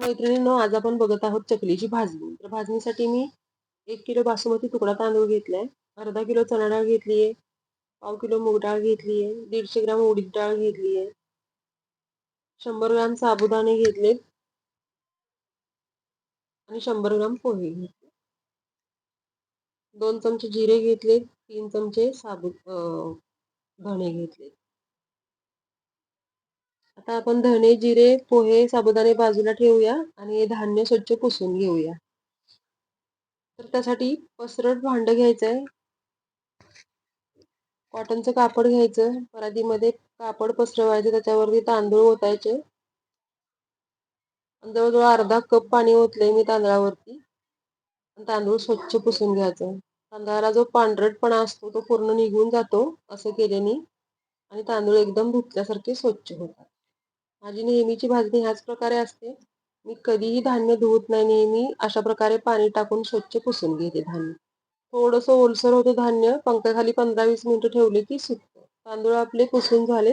मैत्रिणींनो आज आपण बघत आहोत चकलीची भाजणी. तर भाजणीसाठी मी एक किलो बासमती तुकडा तांदूळ घेतलाय. अर्धा किलो चणा डाळ घेतली आहे पाव किलो मूग डाळ घेतली आहे दीडशे ग्राम उडीद डाळ घेतली आहे शंभर ग्राम साबुदाणे घेतले आणि शंभर ग्राम पोहे घेतले. दोन चमचे जिरे घेतले तीन चमचे साबु धणे घेतले आता आपण धणे जिरे पोहे साबुदाणे बाजूला ठेवूया आणि धान्य स्वच्छ पुसून घेऊया. तर त्यासाठी पसरट भांड घ्यायचंय. कॉटनचं कापड घ्यायचं. परातीमध्ये कापड पसरवायचं त्याच्यावरती तांदूळ ओतायचे. जवळजवळ अर्धा कप पाणी ओतले मी तांदळावरती. तांदूळ स्वच्छ पुसून घ्यायचं. तांदळाला जो पांढरटपणा असतो तो पूर्ण निघून जातो असं केल्याने. आणि तांदूळ एकदम धुतल्यासारखे स्वच्छ होतात. माझी नेहमीची भाजणी ह्याच प्रकारे असते. मी कधीही धान्य धुवत नाही नेहमी अशा प्रकारे पाणी टाकून स्वच्छ पुसून घेते धान्य. थोडस ओलसर होतं धान्य पंख्याखाली पंधरा वीस मिनिटं ठेवले की सुकतं. तांदूळ आपले पुसून झाले.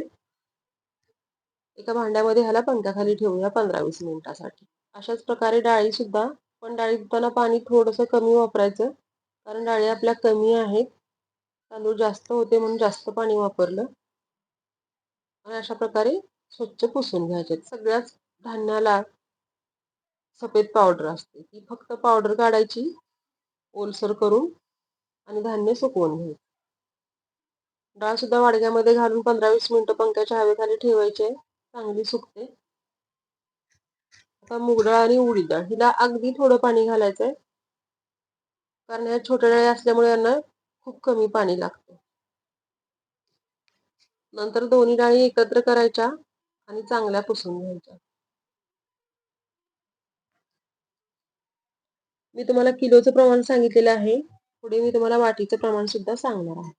एका भांड्यामध्ये ह्याला पंख्याखाली ठेवूया पंधरा वीस मिनिटासाठी. अशाच प्रकारे डाळी सुद्धा पण डाळी धुताना पाणी थोडंसं कमी वापरायचं. कारण डाळी आपल्या कमी आहेत. तांदूळ जास्त होते म्हणून जास्त पाणी वापरलं. आणि अशा प्रकारे स्वच्छ पुसून घ्यायचे. सगळ्याच धान्याला सफेद पावडर असते. ती फक्त पावडर काढायची ओलसर करून आणि धान्य सुकवून घ्यायचं. डाळ सुद्धा वाडग्यामध्ये घालून पंधरा वीस मिनिटं पंख्याच्या हवेखाली ठेवायचे. चांगली सुकते. आता मुगडाळ आणि उडीद डाळ हिला अगदी थोडं पाणी घालायचंय. कारण या छोट्या डाळी असल्यामुळे यांना खूप कमी पाणी लागतं. नंतर दोन्ही डाळी एकत्र करायच्या. आणि चांगल्या पुसून घ्यायच्या. मी तुम्हाला किलोचं प्रमाण सांगितलेलं आहे. पुढे मी तुम्हाला वाटीचं प्रमाण सुद्धा सांगणार आहे.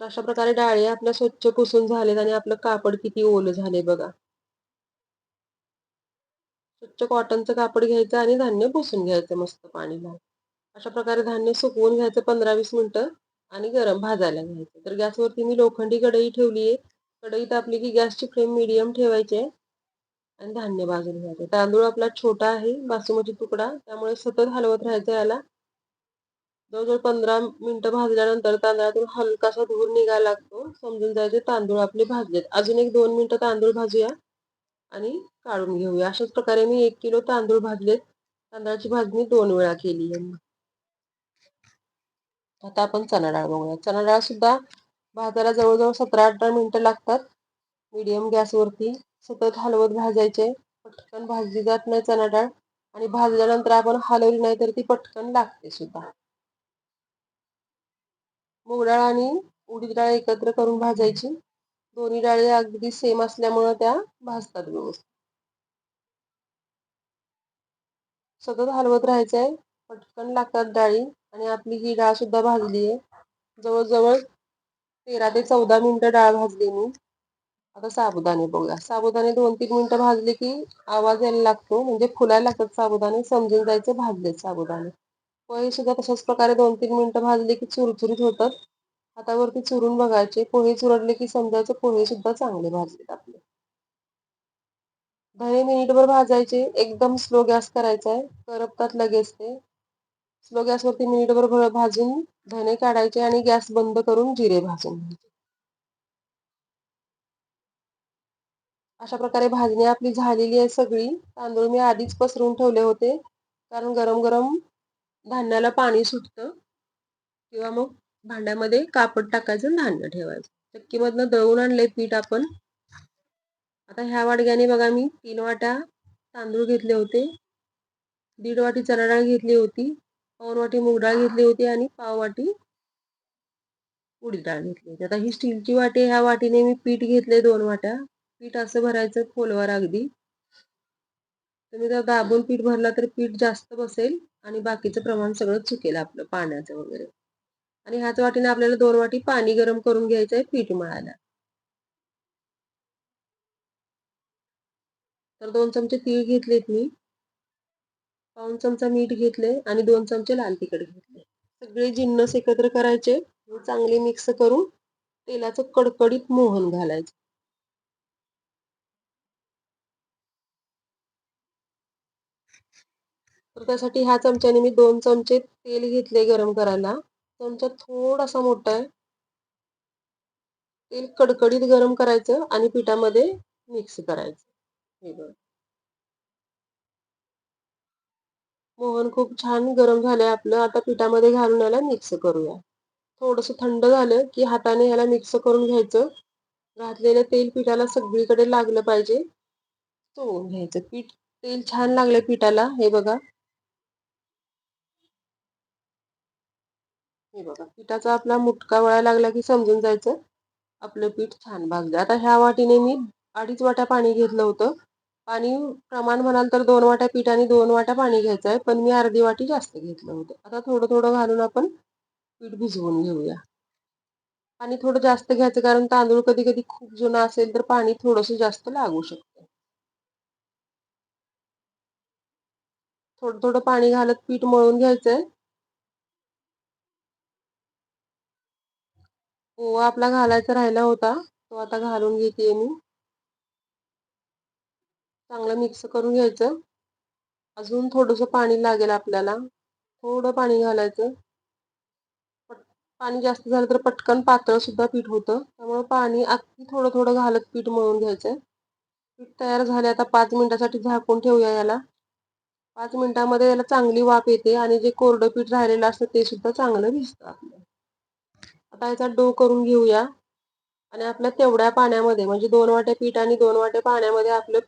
तर अशा प्रकारे डाळी आपल्या स्वच्छ पुसून झालेत आणि आपलं कापड किती ओलं झाले बघा. स्वच्छ कॉटनचं कापड घ्यायचं आणि धान्य पुसून घ्यायचं मस्त पाणी अशा प्रकारे धान्य सुकवून घ्यायचं पंधरा वीस मिनिटं आणि गरम भाजायला घ्यायचं. तर गॅसवरती मी लोखंडी कढई ठेवली आहे कढई तापली की गॅसची फ्लेम मिडियम ठेवायची आहे. आणि धान्य भाजून घ्यायचं. तांदूळ आपला छोटा आहे बासमती तुकडा. त्यामुळे सतत हलवत राहायचं याला. जवळजवळ पंधरा मिनिटं भाजल्यानंतर तांदळातून हलकासा धूर निघायला लागतो. समजून जायचे तांदूळ आपले भाजलेत. अजून एक दोन मिनिटं तांदूळ भाजूया. आणि काढून घेऊया. अशाच प्रकारे मी एक किलो तांदूळ भाजलेत. तांदळाची भाजणी दोन वेळा केली आहे आता आपण चणा डाळ बघूया. चणा डाळ सुद्धा भाजायला जवळजवळ सतरा अठरा मिनिटं लागतात. मीडियम गॅसवरती सतत हलवत भाजायचे. पटकन भाजली जात नाही चणा डाळ आणि भाजल्यानंतर आपण हलवली नाही तर ती पटकन लागते सुद्धा. मूग डाळ आणि उडीद डाळ एकत्र करून भाजायची. दोन्ही डाळी अगदी सेम असल्यामुळं त्या भाजतात व्यवस्थित. सतत हलवत राहायचंय. पटकन लागतात डाळी. आणि आपली ही डाळ सुद्धा भाजली आहे जवळजवळ तेरा ते चौदा मिनिटं डाळ भाजली मी. आता साबुदाणे बघूया. साबुदाणे दोन तीन मिनिटं भाजले की आवाज यायला लागतो. म्हणजे फुलायला लागतात साबुदाणे. समजून जायचे भाजले साबुदाणे. पोहे सुद्धा तशाच प्रकारे दोन तीन मिनिटं भाजले की चुरचुरीत होतात. हातावरती चुरून बघायचे. पोहे चुरडले की समजायचं पोहे सुद्धा चांगले भाजलेत आपले. दहा मिनिटभर भाजायचे. एकदम स्लो गॅस करायचा आहे करपतात लगेच ते. स्लो गॅसवरती मिनिटभर भाजून धने काढायचे आणि गॅस बंद करून जिरे भाजून घ्यायचे. अशा प्रकारे भाजणी आपली झालेली आहे सगळी. तांदूळ मी आधीच पसरून ठेवले होते. कारण गरम गरम धान्याला पाणी सुटतं. किंवा मग भांड्यामध्ये कापड टाकायचं धान्य ठेवायचं. चक्कीमधनं दळून आणले पीठ आपण. आता ह्या वाडग्याने बघा मी तीन वाट्या तांदूळ घेतले होते. दीड वाटी चणा डाळ घेतली होती. पाऊन वाटी मूग डाळ घेतली होती आणि पाव वाटी उडीद डाळ घेतली होती. आता ही स्टीलची वाटी ह्या वाटीने मी पीठ घेतले दोन वाट्या. पीठ असं भरायचं खोलवर अगदी. तुम्ही जर दाबून पीठ भरला तर पीठ जास्त बसेल आणि बाकीचं प्रमाण सगळं चुकेल आपलं पाण्याचं वगैरे. आणि ह्याच वाटीने आपल्याला दोन वाटी पाणी गरम करून घ्यायचं आहे पीठ मळायला. तर दोन चमचे तीळ घेतलेत मी. पाऊन चमचा मीठ घेतले आणि दोन चमचे लाल तिखट घेतले सगळे जिन्नस एकत्र करायचे चांगले मिक्स करून तेलाचं कडकडीत मोहन घालायचं. तर त्यासाठी ह्या चमच्याने मी दोन चमचे तेल घेतले गरम करायला. चमचा थोडासा मोठा आहे. तेल कडकडीत गरम करायचं आणि पिठामध्ये मिक्स करायचं. हे बघ. मोहन खूप छान गरम झालंय आपलं. आता पिठामध्ये घालून याला मिक्स करूया. थोडस थंड झालं की हाताने याला मिक्स करून घ्यायचं. घातलेलं तेल पिठाला सगळीकडे लागलं पाहिजे. चोळून घ्यायचं. पीठ तेल छान लागलं पिठाला. हे बघा. हे बघा. पिठाचा आपला मुटका वळा लागला की समजून जायचं. आपलं पीठ छान भाजलं. आता ह्या वाटीने मी अडीच वाट्या पाणी घेतलं होतं. पाणी प्रमाण म्हणाल तर दोन वाट्या पीठ आणि दोन वाट्या पाणी घ्यायचं आहे पण मी अर्धी वाटी जास्त घेतलं होतं. आता थोडं थोडं घालून आपण पीठ भिजवून घेऊया. पाणी थोडं जास्त घ्यायचं कारण तांदूळ कधी कधी खूप जुना असेल तर पाणी थोडंसं जास्त लागू शकतं. थोडं थोडं पाणी घालत पीठ मळून घ्यायचंय. ओवा आपला घालायचा राहिला होता तो आता घालून घेते मी. चांगलं मिक्स करून घ्यायचं. अजून थोडंसं पाणी लागेल आपल्याला. थोडं पाणी घालायचं. पाणी जास्त झालं तर पटकन पातळ सुद्धा पीठ होतं. त्यामुळे पाणी अगदी थोडं थोडं घालत पीठ मळून घ्यायचंय. पीठ तयार झाले आता पाच मिनिटासाठी झाकून ठेवूया याला. पाच मिनिटामध्ये याला चांगली वाफ येते आणि जे कोरडं पीठ राहिलेलं असतं ते सुद्धा चांगलं भिजतं आपलं आता याचा डो करून घेऊया. आणि आपल्या तेवढ्या पाण्यामध्ये म्हणजे दोन वाट्या पीठ आणि दोन वाट्या पाण्यामध्ये आपलं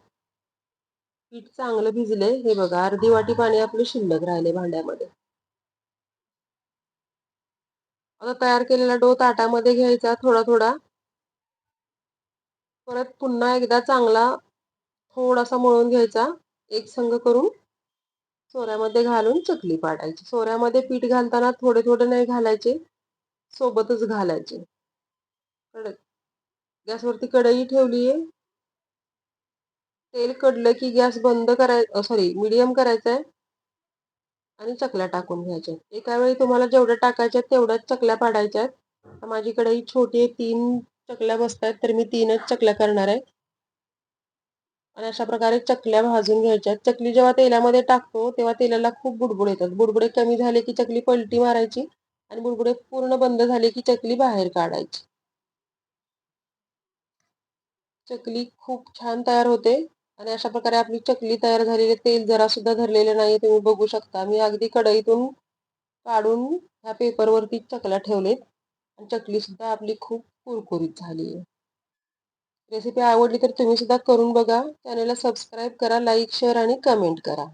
पीठ चांगलं भिजले हे बघा अर्धी वाटी पाणी आपलं शिल्लक राहिले भांड्यामध्ये. आता तयार केलेला डो ताटामध्ये घ्यायचा थोडा थोडा. परत पुन्हा एकदा चांगला थोडासा मळून घ्यायचा. एक संघ करून सोऱ्यामध्ये घालून चकली पाडायची. सोऱ्यामध्ये पीठ घालताना थोडे थोडे नाही घालायचे. सोबतच घालायचे. गॅसवरती कढई आहे तेल कडलं की गॅस बंद कराय सॉरी मिडियम करायचंय. आणि चकल्या टाकून घ्यायच्या. एका वेळी तुम्हाला जेवढ्या टाकायच्या तेवढ्याच चकल्या पाडायच्या आहेत. माझीकडे ही छोटी तीन चकल्या बसत तर मी तीनच चकल्या करणार आहे. आणि अशा प्रकारे चकल्या भाजून घ्यायच्या चकली जेव्हा तेलामध्ये टाकतो तेव्हा तेलाला खूप बुडबुड येतात. बुडबुडे कमी झाले की चकली पलटी मारायची आणि बुडबुडे पूर्ण बंद झाले की चकली बाहेर काढायची. चकली खूप छान तयार होते. आणि अशा प्रकारे आपली चकली तयार झालेली तेल जरा सुद्धा धरलेलं नाही तुम्ही बघू शकता. मी अगदी कढईतून काढून ह्या पेपरवरती चकल्या ठेवलेत. आणि चकली सुद्धा आपली खूप कुरकुरीत झाली आहे. रेसिपी आवडली तर तुम्ही सुद्धा करून बघा. चॅनलला सबस्क्राईब करा लाईक शेअर आणि कमेंट करा.